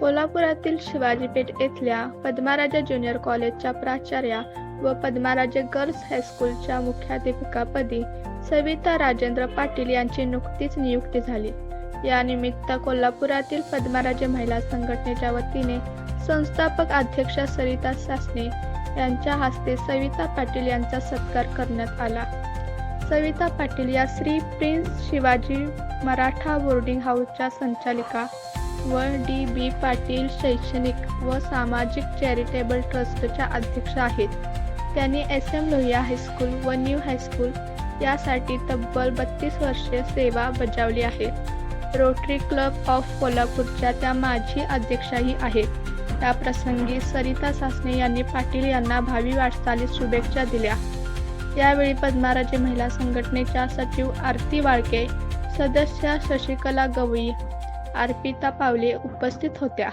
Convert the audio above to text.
कोल्हापुरातील शिवाजी पेठ येथल्या पद्माराजा ज्युनियर कॉलेजच्या प्राचार्या व पद्माराजा गर्ल्स हायस्कूलच्या मुख्याध्यापिकापदी सविता राजेंद्र पाटील यांची नुकतीच नियुक्ती झाली. या निमित्त कोल्हापुरातील पद्माराजे महिला संघटनेच्या वतीने संस्थापक अध्यक्षा सरिता सासने यांच्या हस्ते सविता पाटील यांचा सत्कार करण्यात आला. सविता पाटील या श्री प्रिन्स शिवाजी मराठा बोर्डिंग हाऊसच्या संचालिका व डी बी पाटील शैक्षणिक व सामाजिक चॅरिटेबल ट्रस्टच्या अध्यक्ष आहेत. त्यांनी S M Lohia high school व न्यू हायस्कूल यासाठी तब्बल बत्तीस वर्षे सेवा बजावली आहे. रोटरी क्लब ऑफ कोल्हापूरच्या त्या माजी अध्यक्षाही आहेत. त्या प्रसंगी सरिता सासने यांनी पाटील यांना भावी वाटचालीस शुभेच्छा दिल्या. यावेळी पद्माराजे महिला संघटनेच्या सचिव आरती वाळके सदस्य शशिकला गवई अर्पिता पावले उपस्थित होत्या.